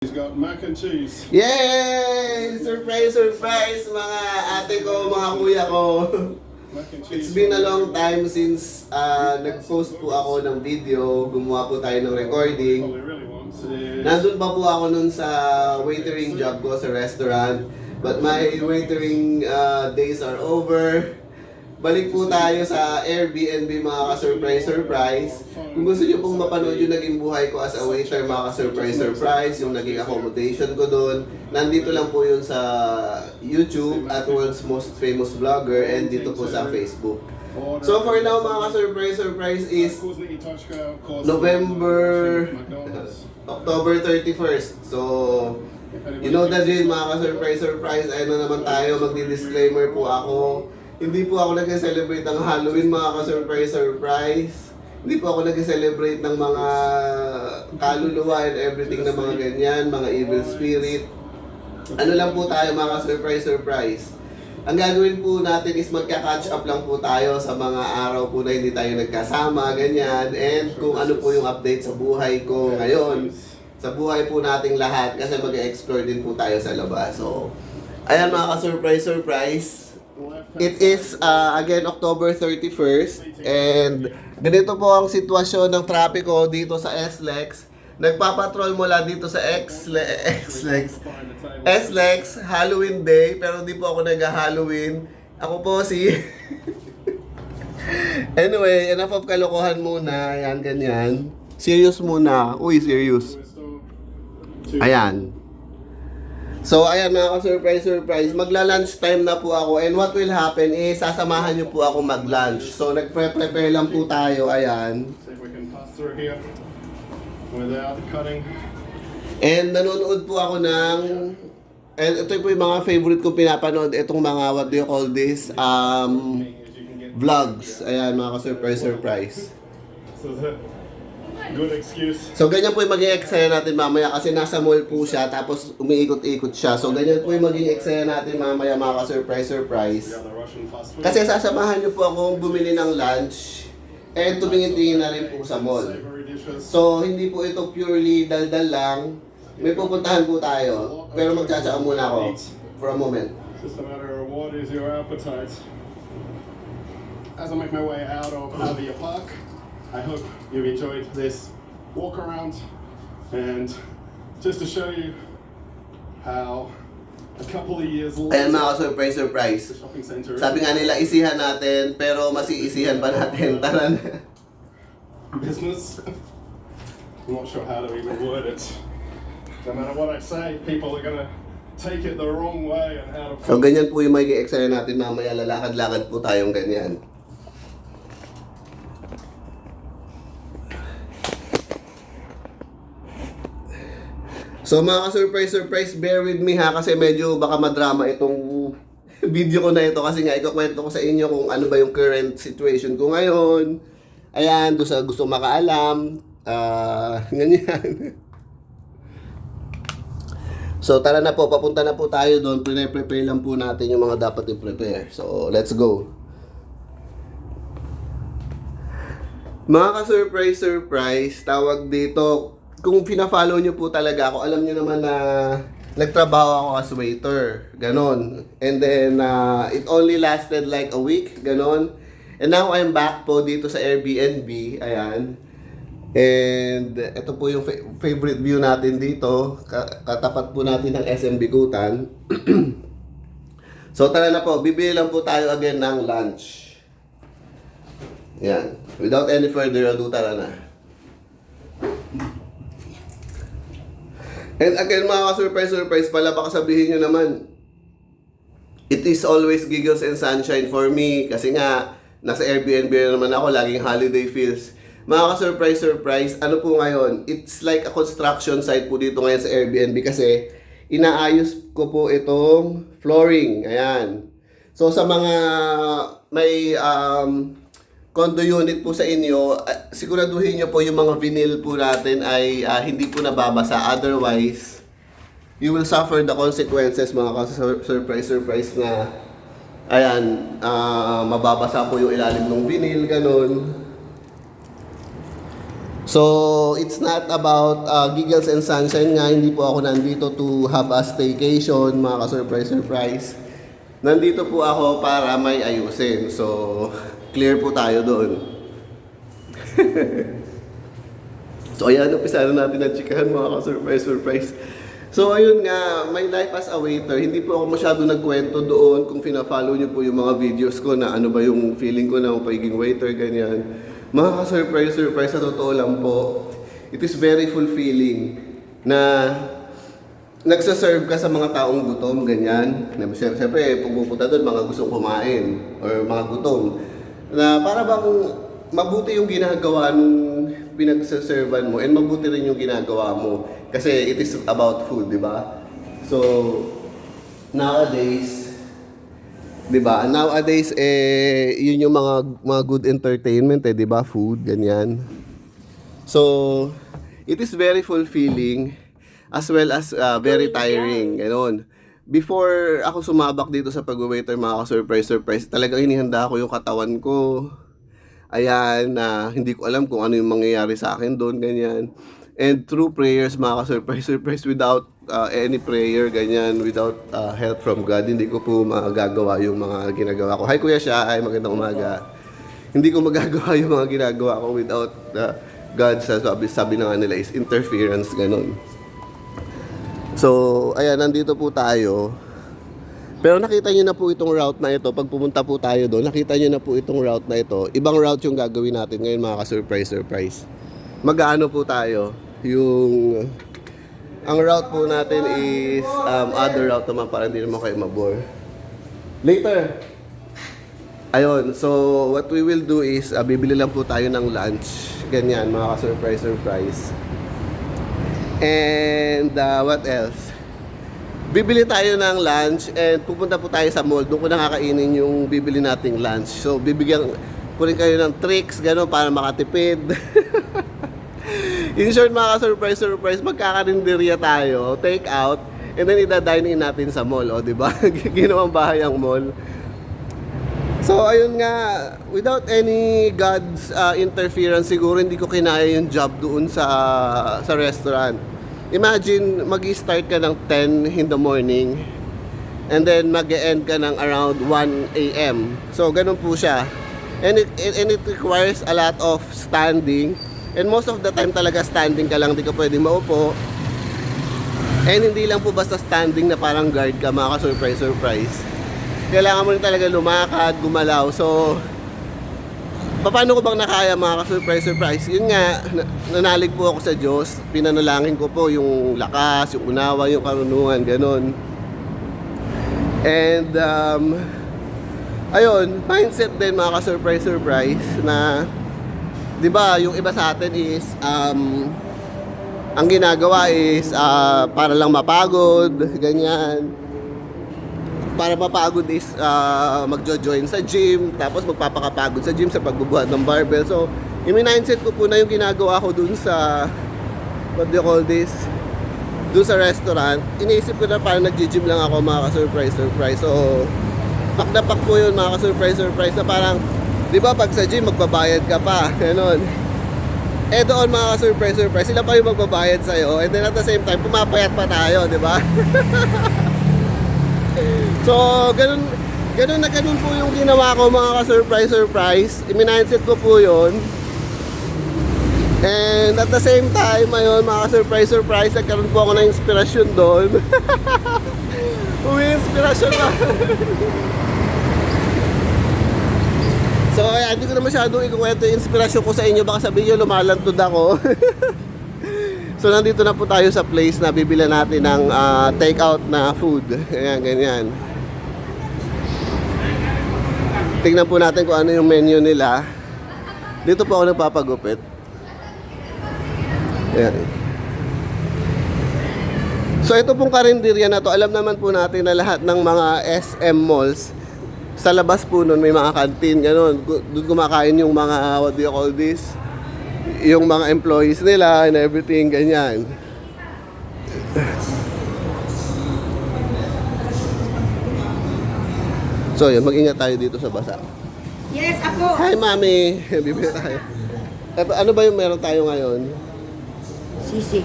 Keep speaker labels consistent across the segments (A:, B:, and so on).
A: He's got mac and cheese.
B: Yay! Surprise, surprise mga ate ko, mga kuya ko. It's been a long time since uh, nag-post po ako ng video, gumawa po tayo ng recording. Nandun pa po ako nun sa waitering job ko sa restaurant. But my waitering uh, days are over. Balik po tayo sa Airbnb mga ka-surprise surprise. Kung gusto niyo pong mapanood yung naging buhay ko as a waiter mga ka-surprise surprise, yung naging accommodation ko doon, nandito lang po yun sa YouTube at World's Most Famous Vlogger and dito po sa Facebook. So for now mga ka-surprise surprise is November. October 31st. So, you know the drill mga ka-surprise surprise. Ayun na naman tayo, magdi-disclaimer po ako. Hindi po ako nag-celebrate ng Halloween mga ka-surprise surprise. Hindi po ako nag-celebrate ng mga kaluluwa and everything na mga ganyan, mga evil spirit. Ano lang po tayo mga ka-surprise surprise. Ang gagawin po natin is magka-catch up lang po tayo sa mga araw po na hindi tayo nagkasama, ganyan. And kung ano po yung update sa buhay ko ngayon sa buhay po nating lahat kasi mag-explore din po tayo sa labas. So, ayan mga ka-surprise, surprise. It is uh, again October 31st and ganito po ang sitwasyon ng trapiko dito sa SLEX. Nagpapatrol mula dito sa XLEX, SLEX, Halloween Day, pero hindi po ako nag-Halloween. Ako po si... anyway, enough of kalokohan muna. Ayan, ganyan. Serious muna. Uy, serious. Ayan. So, ayan mga ka-surprise, surprise. Magla-lunch time na po ako. And what will happen is, sasamahan niyo po ako mag-lunch. So, nagpre-prepare lang po tayo. Ayan. And nanonood po ako ng... And ito po yung mga favorite kong pinapanood. Itong mga, what do you call this? Um, vlogs. Ayan, mga ka-surprise, surprise.
A: So that good excuse.
B: So, ganyan po yung maging eksena natin mamaya kasi nasa mall po siya tapos umiikot-ikot siya. So, ganyan po yung maging eksena natin mamaya mga ka-surprise, surprise.
A: Food.
B: Kasi sasamahan niyo po akong bumili ng lunch and tumingin-tingin na rin po sa mall. So, hindi po ito purely daldal lang. May pupuntahan po tayo. Pero magtsatsakan muna ako for a moment.
A: It's just a matter of what is your appetite. As I make my way out of Avia Park, I hope you've enjoyed this walk around and just to show you how a couple of years
B: Ayan
A: later,
B: mga surprise surprise.
A: the shopping center
B: Sabi nga nila isihan natin pero masiisihan pa natin. Tara na.
A: business. I'm not sure how to even word it. No matter what I say, people are gonna take it the wrong way and how to
B: So ganyan po yung magiging eksena natin mamaya. Lalakad-lakad po tayong ganyan. So mga ka-surprise, surprise, bear with me ha kasi medyo baka madrama itong video ko na ito kasi nga ikukwento ko sa inyo kung ano ba yung current situation ko ngayon. Ayan, doon sa gusto makaalam. Ah, ganyan. So tara na po, papunta na po tayo doon. Pre-prepare lang po natin yung mga dapat i-prepare. So let's go. Mga ka-surprise, surprise, tawag dito, kung pina-follow nyo po talaga ako, alam nyo naman na nagtrabaho ako as waiter. Ganon. And then, uh, it only lasted like a week. Ganon. And now, I'm back po dito sa Airbnb. Ayan. And ito po yung fa- favorite view natin dito. Ka- Katapat po natin ng SM Bikutan. so tara na po, bibili lang po tayo again ng lunch. Yan. Without any further ado, tara na. And again mga ka-surprise, surprise pala, baka sabihin nyo naman, it is always giggles and sunshine for me. Kasi nga, nasa Airbnb na naman ako, laging holiday feels. Mga ka-surprise, surprise, ano po ngayon? It's like a construction site po dito ngayon sa Airbnb kasi inaayos ko po itong flooring. Ayan. So sa mga may um, condo unit po sa inyo, ah, siguraduhin nyo po yung mga vinyl po natin ay ah, hindi po nababasa. Otherwise, you will suffer the consequences mga ka-surprise, surprise na ayan, ah, mababasa po yung ilalim ng vinyl, ganun. So, it's not about uh, giggles and sunshine nga. Hindi po ako nandito to have a staycation, mga ka-surprise, surprise. Nandito po ako para may ayusin. So, clear po tayo doon. so, ayan, umpisa na natin ang chikahan, mga ka-surprise, surprise. So, ayun nga, my life as a waiter, hindi po ako masyado nagkwento doon kung fina-follow niyo po yung mga videos ko na ano ba yung feeling ko ng pagiging waiter, ganyan. Mga ka-surprise, surprise, sa totoo lang po, it is very fulfilling na nagsaserve ka sa mga taong gutom, ganyan. Siyempre, siyempre, pumupunta doon, mga gustong kumain or mga gutom. Na para bang mabuti yung ginagawa nung pinagsaservan mo and mabuti rin yung ginagawa mo. Kasi it is about food, di ba? So, nowadays, di ba? Nowadays, eh, yun yung mga, mga good entertainment, eh, di ba? Food, ganyan. So, it is very fulfilling as well as uh, very tiring. Ganon. Before ako sumabak dito sa pag-waiter, mga ka-surprise, surprise, talagang inihanda ko yung katawan ko. Ayan, na hindi ko alam kung ano yung mangyayari sa akin doon, ganyan. And through prayers, mga ka-surprise, surprise, without uh, any prayer, ganyan, without uh, help from God, hindi ko po magagawa yung mga ginagawa ko. Hi Kuya Siya, ay magandang umaga hindi ko magagawa yung mga ginagawa ko without uh, God sa sabi, sabi na nga nila is interference ganun. So, ayan, nandito po tayo. Pero nakita niyo na po itong route na ito. Pag pumunta po tayo doon, nakita niyo na po itong route na ito. Ibang route yung gagawin natin ngayon mga ka-surprise, surprise. Mag-ano po tayo? Yung... Ang route po natin is um, other route naman para hindi naman kayo mabore. Later! Ayun, so what we will do is uh, bibili lang po tayo ng lunch. Ganyan, mga ka-surprise, surprise. And uh, what else? Bibili tayo ng lunch and pupunta po tayo sa mall. Doon ko nakakainin yung bibili nating lunch. So bibigyan po rin kayo ng tricks, gano'n, para makatipid. In short, mga ka-surprise, surprise, magkakarinderya tayo, take out, and then ida-dine in natin sa mall, o, di ba? Ginawang bahay ang mall. So ayun nga, without any God's uh, interference siguro hindi ko kinaya yung job doon sa sa restaurant. Imagine mag-start ka ng 10 in the morning and then mag-end ka ng around 1 a.m. So ganun po siya. And it, it, and it requires a lot of standing and most of the time talaga standing ka lang, di ka pwedeng maupo. And hindi lang po basta standing na parang guard ka, mga ka-surprise, surprise kailangan mo rin talaga lumakad, gumalaw. So, paano ko bang nakaya mga ka-surprise, surprise? Yun nga, na- nanalig po ako sa Diyos. Pinanalangin ko po yung lakas, yung unawa, yung karunungan, ganun. And, um, ayun, mindset din mga ka-surprise, surprise, na, di ba, yung iba sa atin is, um, ang ginagawa is, ah, para lang mapagod, ganyan para mapagod is uh, magjo-join sa gym, tapos magpapakapagod sa gym sa pagbubuhat ng barbell. So, yung mindset ko po na yung ginagawa ko dun sa, what do you call this, dun sa restaurant, iniisip ko na parang nag-gym lang ako mga ka-surprise, surprise. So, pak pak po yun mga ka-surprise, surprise na parang, di ba pag sa gym magbabayad ka pa, ganon. Eh doon mga ka-surprise, surprise, sila pa yung magbabayad sa'yo, and then at the same time, pumapayat pa tayo, di ba? So, ganun, ganun na ganun po yung ginawa ko mga ka-surprise, surprise. I-mindset ko po yun. And at the same time, ayun, mga ka-surprise, surprise, nagkaroon po ako ng inspirasyon doon. Umi inspirasyon na. so, kaya hindi ko na masyadong ikukwento yung inspirasyon ko sa inyo. Baka sabihin nyo, lumalantod ako. so, nandito na po tayo sa place na bibila natin ng ah, take-out na food. Ayan, ganyan. Tingnan po natin kung ano yung menu nila. Dito po ako nagpapagupit. Ayan. So ito pong karinderya na to, alam naman po natin na lahat ng mga SM malls, sa labas po nun may mga canteen, ganun. Doon kumakain yung mga, what do you call this? Yung mga employees nila and everything, ganyan. So yun, mag-ingat tayo dito sa basa.
C: Yes, ako.
B: Hi, Mami! Bibili tayo. Eto, ano ba yung meron tayo ngayon?
C: Sisig.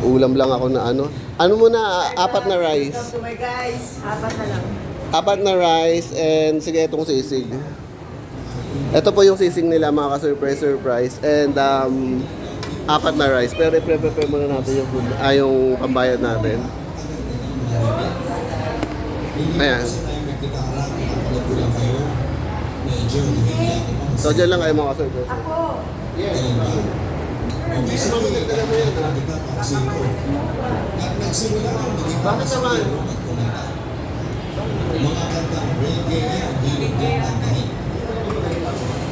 B: Ulam lang ako na ano. Ano muna, apat na rice.
C: Welcome to my guys. Apat na lang.
B: Apat na rice and sige itong sisig. Ito po yung sisig nila mga ka-surprise surprise and um, apat na rice. Pero i-prepare muna natin yung food, ah, yung pambayad natin. Ayan. So dyan lang kayo mga ka-surprise.
C: Ako.
B: Yes. Maganda mo yan ha. Bakit naman?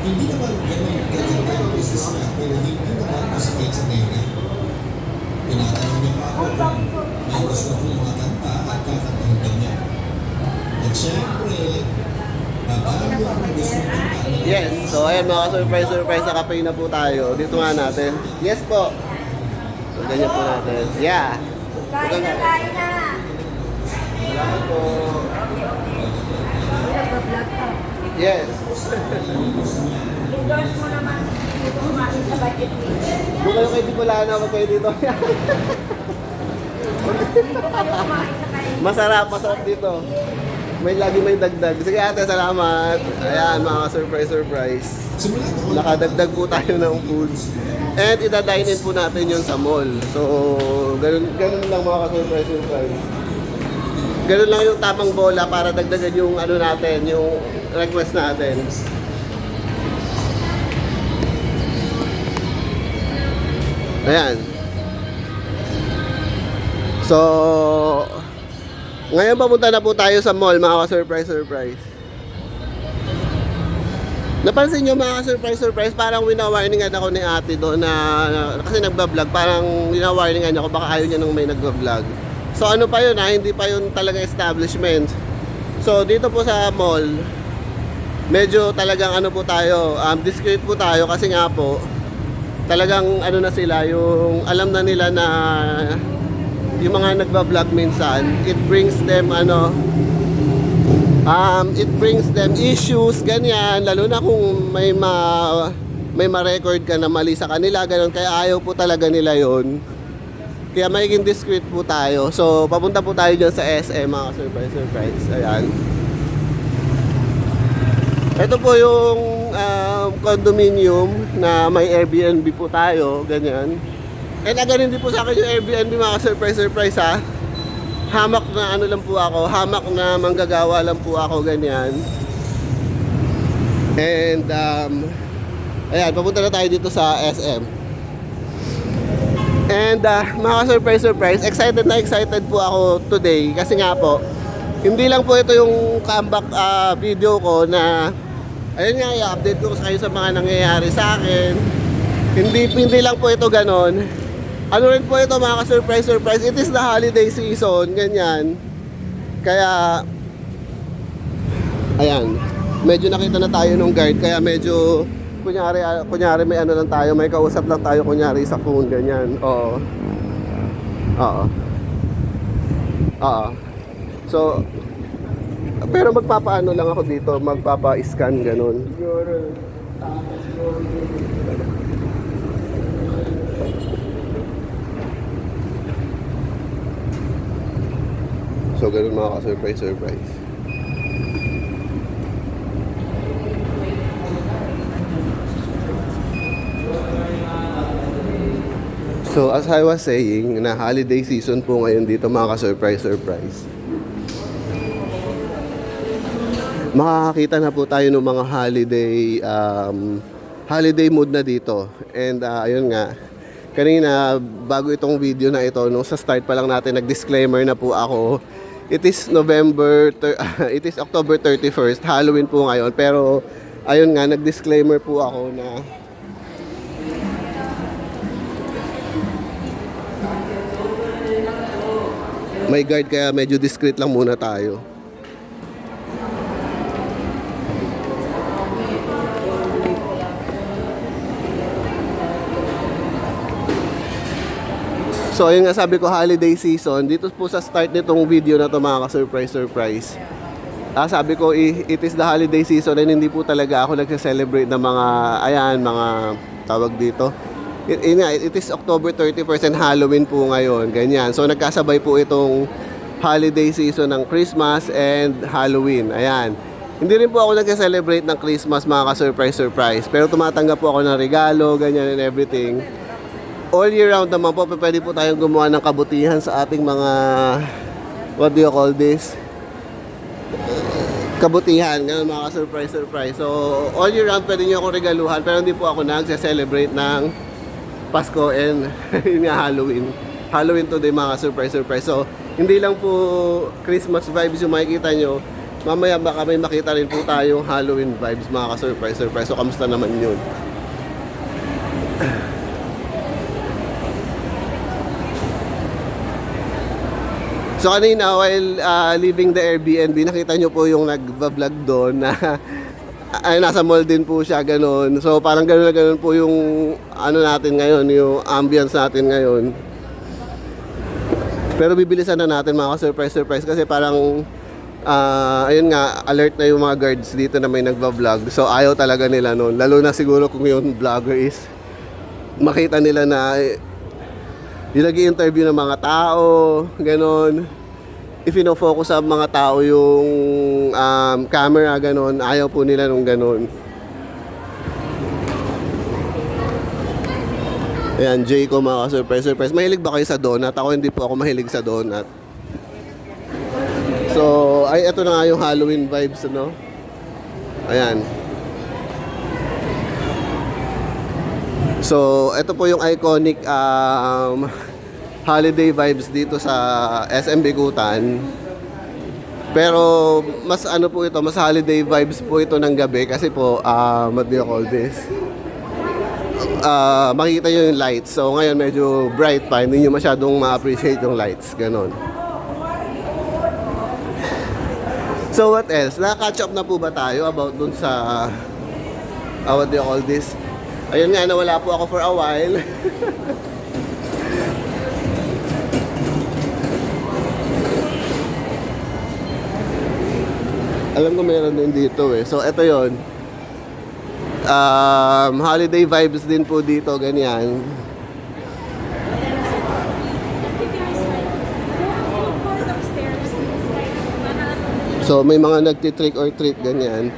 D: Hindi naman ganun kaganda ang business niya, pero hindi naman masakit sa tenga. Tinatanong niya pa ako kung may gusto kong mga kanta at kakantahin ka niya. At syempre,
B: Yes. So ayan mga surprise surprise nakapain na po tayo. Dito nga natin. Yes po. So ganyan po natin. Yeah.
C: Kain na, kain na.
B: Salamat po. Yes.
C: Endorse mo naman. Kumain sa budget meal.
B: Doon kayo kayo dito.
C: Dito kumain sa kain.
B: masarap, masarap dito. May lagi may dagdag. Sige ate, salamat. Ayan, mga surprise surprise. Nakadagdag po tayo ng food. And ita-dine in po natin yun sa mall. So, ganun, ganun lang mga ka-surprise surprise. Ganun lang yung tamang bola para dagdagan yung ano natin, yung request natin. Ayan. So, ngayon papunta na po tayo sa mall, mga ka-surprise surprise. Napansin nyo mga surprise surprise parang winawarningan ako ni ate doon na, na- kasi nagbablog parang winawarningan ako baka ayaw niya nung may nagbablog. So ano pa yun ha, hindi pa yun talaga establishment. So dito po sa mall, medyo talagang ano po tayo, um, discreet po tayo kasi nga po, talagang ano na sila, yung alam na nila na yung mga nagbablog minsan, it brings them ano, um, it brings them issues, ganyan, lalo na kung may ma may ma-record ka na mali sa kanila, ganun, kaya ayaw po talaga nila yon Kaya magiging discreet po tayo. So, papunta po tayo dyan sa SM, mga surprise, surprise. Ayan. Ito po yung um, condominium na may Airbnb po tayo, ganyan. And again, hindi po sa akin yung Airbnb, mga surprise, surprise ha hamak na ano lang po ako, hamak na manggagawa lang po ako, ganyan. And, um, ayan, papunta na tayo dito sa SM. And, uh, mga surprise, surprise, excited na excited po ako today kasi nga po, hindi lang po ito yung comeback uh, video ko na, ayun nga, i-update ko sa kayo sa mga nangyayari sa akin. Hindi, hindi lang po ito ganon. Ano rin po ito mga ka-surprise surprise. It is the holiday season, ganyan. Kaya ayan, medyo nakita na tayo nung guard kaya medyo kunyari kunyari may ano lang tayo, may kausap lang tayo kunyari sa phone ganyan. Oo. Oo. Oo. So pero magpapaano lang ako dito, magpapa-scan ganun. So ganun mga ka-surprise surprise. So as I was saying, na holiday season po ngayon dito mga ka-surprise surprise. Makakakita na po tayo ng mga holiday um, holiday mood na dito. And uh, ayun nga, kanina bago itong video na ito, nung sa start pa lang natin nag-disclaimer na po ako. It is November, it is October 31st, Halloween po ngayon. Pero ayun nga, nag-disclaimer po ako na may guard kaya medyo discreet lang muna tayo. So ayun nga sabi ko holiday season, dito po sa start nitong video na to mga ka-surprise surprise. Ah, sabi ko it is the holiday season and hindi po talaga ako nagse-celebrate ng mga ayan, mga tawag dito. It, it, it is October 31st and Halloween po ngayon, ganyan. So nagkasabay po itong holiday season ng Christmas and Halloween. Ayan. Hindi rin po ako nag-celebrate ng Christmas mga ka-surprise surprise. Pero tumatanggap po ako ng regalo, ganyan and everything. All year round naman po, pwede po tayong gumawa ng kabutihan sa ating mga, what do you call this? kabutihan, ganun mga surprise surprise. So, all year round pwede niyo ako regaluhan pero hindi po ako nagse-celebrate ng Pasko and yun nga Halloween. Halloween today mga surprise surprise. So, hindi lang po Christmas vibes yung makikita nyo. Mamaya baka may makita rin po tayong Halloween vibes mga ka-surprise surprise. So, kamusta naman yun? So kanina while uh, leaving the Airbnb, nakita nyo po yung nag-vlog doon na ay nasa mall din po siya ganun. So parang ganun na ganun po yung ano natin ngayon, yung ambience natin ngayon. Pero bibilisan na natin mga surprise surprise kasi parang ah, ayun nga alert na yung mga guards dito na may nagva-vlog. So ayaw talaga nila noon. Lalo na siguro kung yung vlogger is makita nila na yung nag interview ng mga tao, ganon. If focus sa mga tao yung um, camera, ganon, ayaw po nila nung ganon. Ayan, Jay ko mga surprise surprise. Mahilig ba kayo sa donut? Ako hindi po ako mahilig sa donut. So, ay, ito na nga yung Halloween vibes, no? Ayan. So, ito po yung iconic um, holiday vibes dito sa SM Bikutan. Pero mas ano po ito, mas holiday vibes po ito ng gabi kasi po, uh, what do you call this? Ah, makikita nyo yung lights. So ngayon medyo bright pa, hindi nyo masyadong ma-appreciate yung lights. Ganon. So what else? Naka-catch up na po ba tayo about dun sa uh, what do you call this? Ayun nga, nawala po ako for a while. Alam ko meron din dito eh. So, ito yon. Um, holiday vibes din po dito, ganyan. So, may mga nagtitrick or treat, ganyan.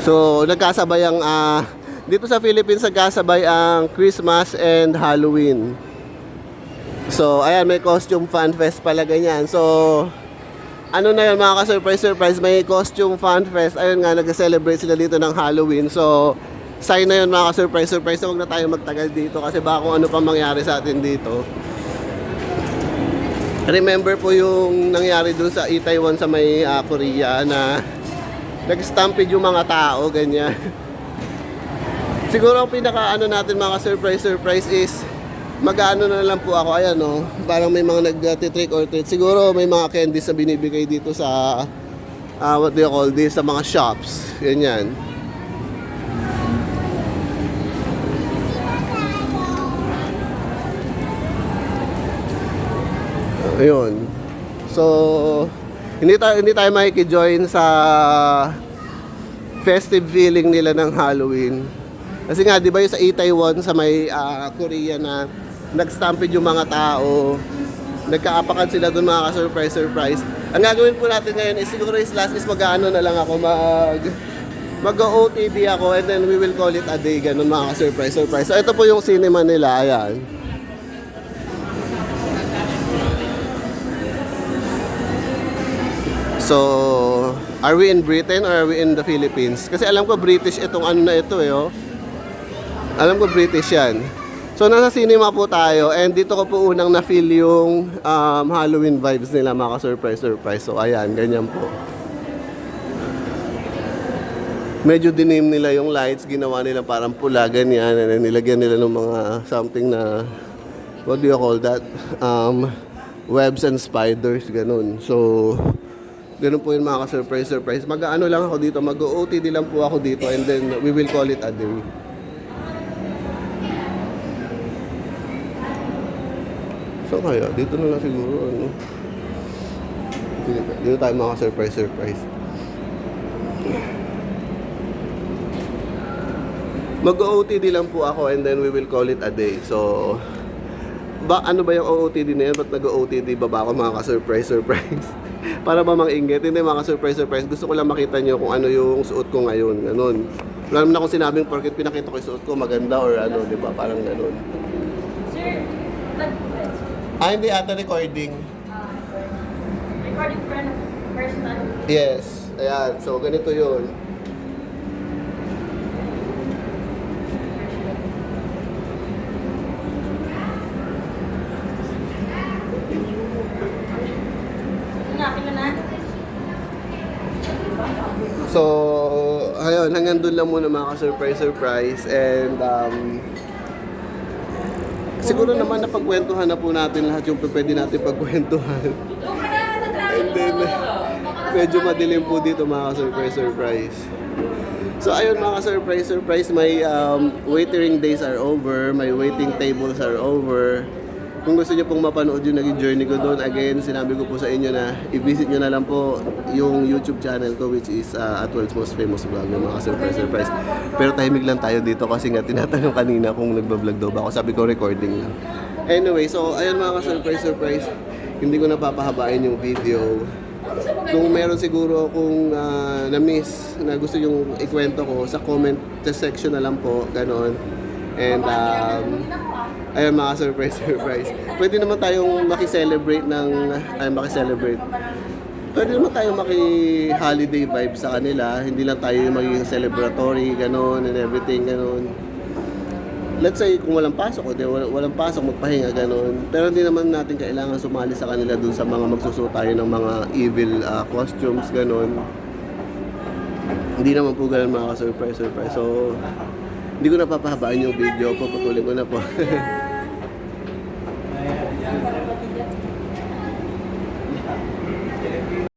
B: So, nagkasabay ang, ah, dito sa Philippines, nagkasabay ang Christmas and Halloween. So, ayan, may costume fan fest pala ganyan. So, ano na yun mga ka-surprise surprise, may costume fan fest. Ayun nga, nag-celebrate sila dito ng Halloween. So, sign na yun mga ka-surprise surprise. So, huwag na tayo magtagal dito kasi baka kung ano pa mangyari sa atin dito. Remember po yung nangyari dun sa Itaewon sa may ah, Korea na nag-stampede yung mga tao, ganyan. Siguro ang pinaka ano natin mga surprise surprise is mag-ano na lang po ako, ayan no, parang may mga nag-trick or treat. Siguro may mga candies na binibigay dito sa, ah, what do you call this, sa mga shops. Yan yan. Ayun. So, hindi tayo hindi tayo makiki-join sa festive feeling nila ng Halloween. Kasi nga, di ba yung sa Itaewon sa may ah, Korea na nag-stampede yung mga tao, nagkaapakan sila doon mga ka-surprise surprise. Ang gagawin po natin ngayon is siguro is last is mag-ano na lang ako mag mag-OTD ako and then we will call it a day ganun mga ka-surprise surprise. So ito po yung cinema nila, ayan. So, are we in Britain or are we in the Philippines? Kasi alam ko British itong ano na ito eh, oh. Alam ko British yan. So, nasa cinema po tayo and dito ko po unang na-feel yung um, Halloween vibes nila, mga surprise surprise. So, ayan, ganyan po. Medyo dinim nila yung lights, ginawa nila parang pula, ganyan. And nilagyan nila ng mga something na, what do you call that? Um, webs and spiders, ganun. So, Ganun po yung mga ka-surprise surprise. Mag-ano lang ako dito, mag-OTD lang po ako dito and then we will call it a day. Kaya, dito na lang siguro ano. Dito tayo mga surprise surprise. Mag-OOTD lang po ako and then we will call it a day. So, ba ano ba yung OOTD na yan? Ba't nag-OOTD ba ba ako mga ka-surprise surprise? Para ba mang inggit? Hindi mga ka-surprise surprise. Gusto ko lang makita nyo kung ano yung suot ko ngayon. Ganun. Wala naman akong sinabing porket pinakita ko yung suot ko maganda or ano, di ba? Parang ganun. Ah, hindi ata recording.
C: ah, recording for? Personal.
B: Yes. Ayan. So, ganito yun. So, ayun, hanggang doon lang muna mga ka-surprise surprise and um, siguro naman napagkwentuhan na po natin lahat yung pwede natin pagkwentuhan. And then, medyo madilim po dito mga ka-surprise surprise. So ayun mga ka-surprise surprise, may um, waitering days are over, may waiting tables are over. Kung gusto niyo pong mapanood yung naging journey ko doon, again, sinabi ko po sa inyo na i-visit nyo na lang po yung YouTube channel ko which is uh, at World's Most Famous Vlogger, mga surprise surprise. Pero tahimik lang tayo dito kasi nga tinatanong kanina kung nagbablog daw ba ako. Sabi ko recording lang. Anyway, so ayun mga surprise surprise. Hindi ko napapahabain yung video. Kung meron siguro kung ah, na-miss na gusto yung ikwento ko, sa comment section na lang po, ganon. And um, ayun mga surprise surprise. Pwede naman tayong maki-celebrate ng ay maki-celebrate. Pwede naman tayong maki-holiday vibe sa kanila. Hindi lang tayo yung magiging celebratory, ganon, and everything, ganon. Let's say kung walang pasok o di wal- walang pasok magpahinga ganon. Pero hindi naman natin kailangan sumali sa kanila dun sa mga magsusuot tayo ng mga evil ah, costumes ganon. Hindi naman po ganun mga ka-surprise surprise. So hindi ko napapahabaan yung video, paputulin ko na po.